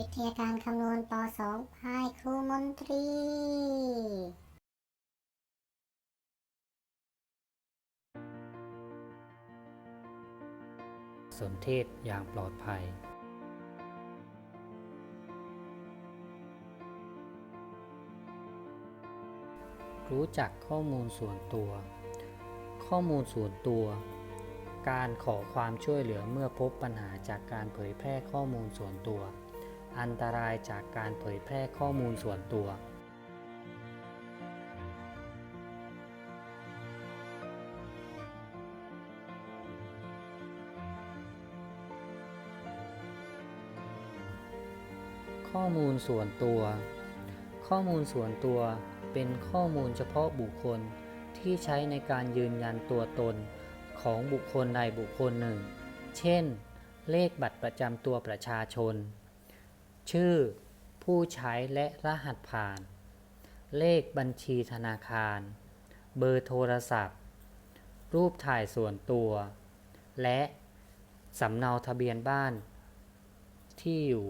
วิทยาการคำนวณป .2 พายครูมนตรี สนเทศอย่างปลอดภัย รู้จักข้อมูลส่วนตัว ข้อมูลส่วนตัวการขอความช่วยเหลือเมื่อพบปัญหาจากการเผยแพร่ข้อมูลส่วนตัว อันตรายจากการเผยแพร่ข้อมูลส่วนตัว ข้อมูลส่วนตัว ข้อมูลส่วนตัวเป็นข้อมูลเฉพาะบุคคลที่ใช้ในการยืนยันตัวตนของบุคคลใดบุคคลหนึ่ง เช่น เลขบัตรประจำตัวประชาชน ชื่อ ผู้ใช้และรหัสผ่าน เลขบัญชีธนาคาร เบอร์โทรศัพท์ รูปถ่ายส่วนตัว และสำเนาทะเบียนบ้าน ที่อยู่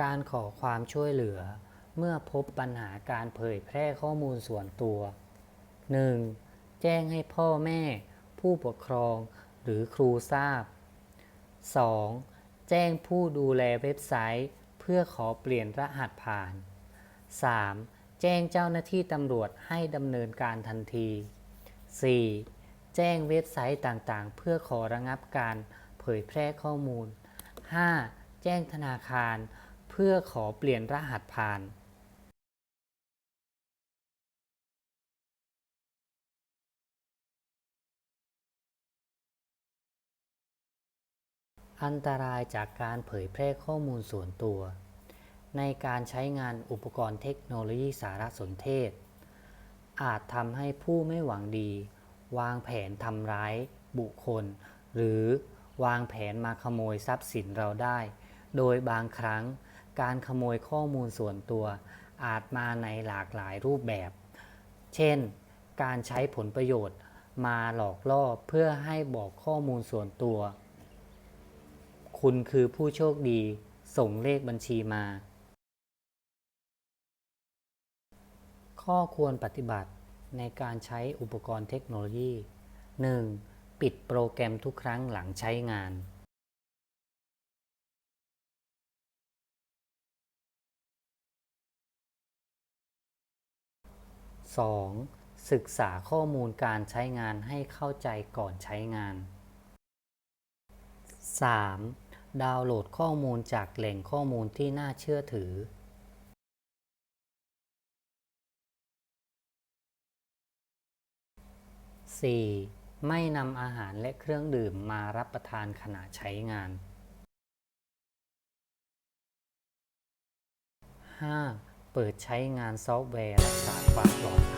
การขอความช่วยเหลือ เมื่อพบปัญหาการเผยแพร่ข้อมูลส่วนตัว 1. แจ้งให้พ่อแม่ ผู้ปกครองหรือครูทราบ 2. แจ้งผู้ดูแลเว็บไซต์ เพื่อขอเปลี่ยนรหัสผ่าน 3. แจ้งเจ้าหน้าที่ตำรวจให้ดำเนินการทันที 4. แจ้งเว็บไซต์ต่างๆ เพื่อขอระงับการเผยแพร่ข้อมูล 5. แจ้งธนาคาร เพื่อขอเปลี่ยนรหัสผ่าน อันตรายจากการเผยแพร่ข้อมูลส่วนตัว ในการใช้งานอุปกรณ์เทคโนโลยีสารสนเทศ อาจทำให้ผู้ไม่หวังดี วางแผนทำร้าย บุคคล หรือวางแผนมาขโมยทรัพย์สินเราได้ โดยบางครั้งการขโมยข้อมูลส่วนตัว อาจมาในหลากหลายรูปแบบ เช่น การใช้ผลประโยชน์มาหลอกล่อเพื่อให้บอกข้อมูลส่วนตัว คุณคือผู้โชคดี ส่งเลขบัญชีมา ข้อควรปฏิบัติในการใช้อุปกรณ์เทคโนโลยี 1. ปิดโปรแกรมทุกครั้งหลังใช้งาน 2. ศึกษาข้อมูลการใช้งานให้เข้าใจก่อนใช้งาน 3. ดาวน์โหลดข้อมูลจากแหล่งข้อมูลที่น่าเชื่อถือ 4. ไม่นำอาหารและเครื่องดื่มมารับประทานขณะใช้งาน 5. เปิดใช้งานซอฟต์แวร์รักษาความปลอดภัย